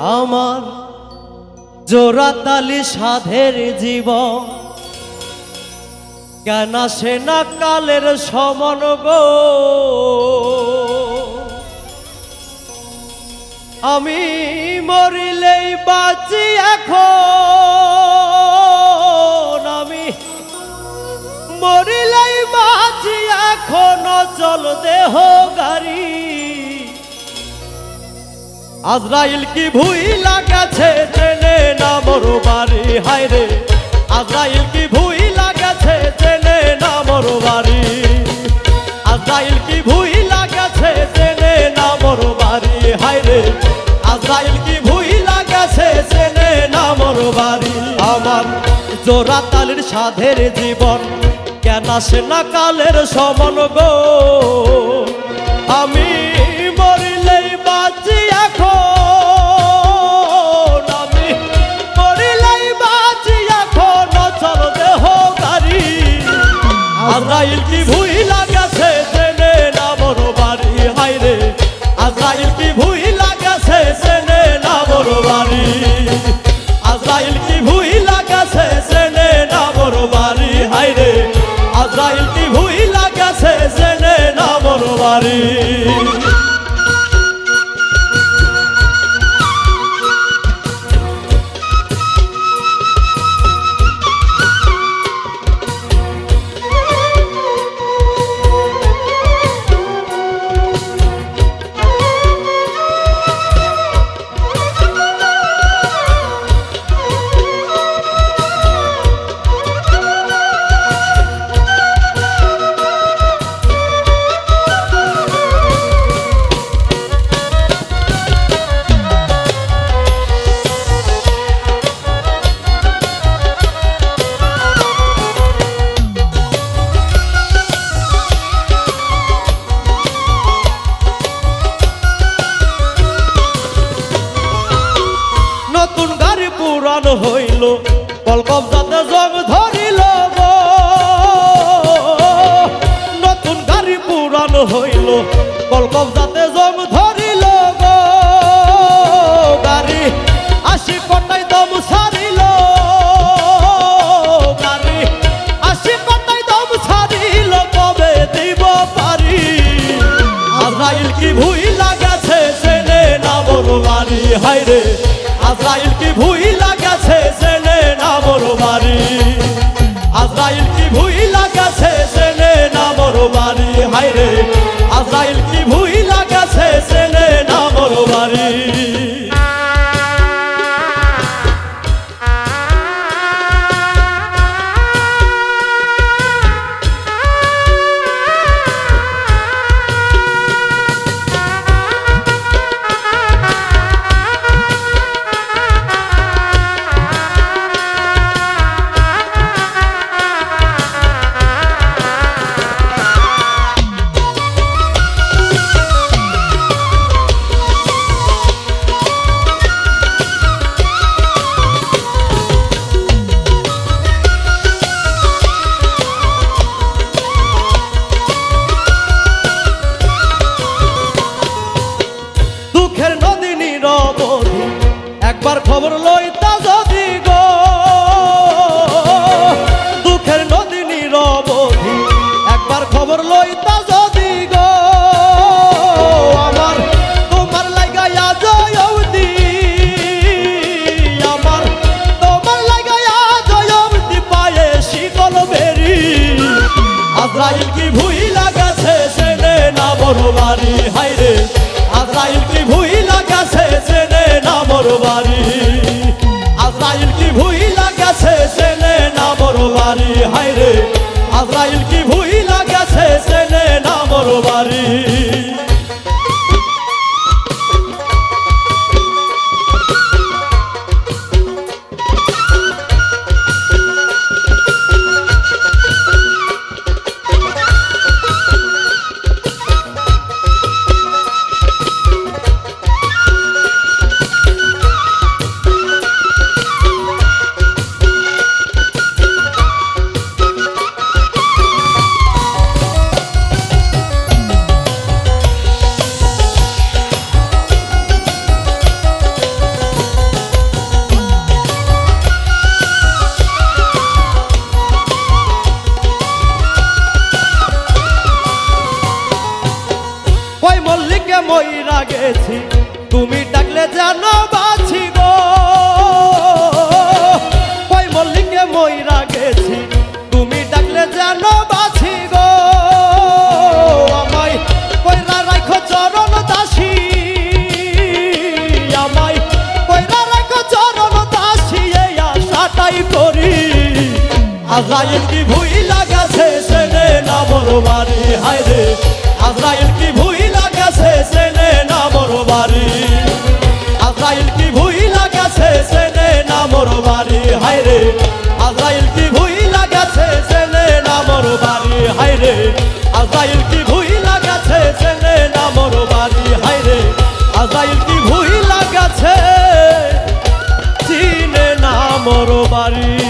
আমার জোড়াতালি সাধের জীবন। কেন সে না কালের সমান গো? আমি মরিলেই বাঁচি এখন। আমি মরিলেই বাঁচি এখন চল দেহ গাড়ি। আজরাইল কি ভুই লাগাছে? ট্রেনে না মরো বাড়ি হায়রে আজরাইল কি ভুই লাগাছে? ট্রেনে না মরো বাড়ি। আজরাইল কি ভুই লাগাছে? ট্রেনে না মরো বাড়ি হায়রে আজরাইল কি ভুই লাগাছে? ট্রেনে না মরো বাড়ি। আমার জোড়া তালির সাধের জীবন, কেন আসে না কালের সমান গো? আজরাইল কি ভুই পুরান হইল কলকম যাতে জং ধরিল নতুন গাড়ি পুরান হইল কলকম যাতে জং ধরিল গাড়ি আশি কটাই দম সারিল, গাড়ি আশি কটাই দম সারিল, কবে দিব পারি? আজরাইল কি ভুই লাগাছে সেনে না বড় বাড়ি হাইরে আজরাইল কি ভুই লাগাছে সেনে না বড় বাড়ি আজরাইল কি ভুই না বড় হাইরে আজরাইল কি ভুইলা গেছে সেনে না বড় বাড়ি আজরাইল কি ভুই লাগাছে সেনে না মোর বাড়ি হাইরে আজরাইল কি ভুই লাগাছে সেনে না বড় বাড়ি ময়রা গেছি। তুমি ডাকলে যেন বাছি গো। মল্লিকে ময়রা গেছি। তুমি ডাকলে যেন করি। আজরাইল কি ভুই লাগাছে সেনে না বড়? বাড়ি হায় রে আজরাইল কি ভুই আজরাইল গাছে চিনে না মোর বাড়ি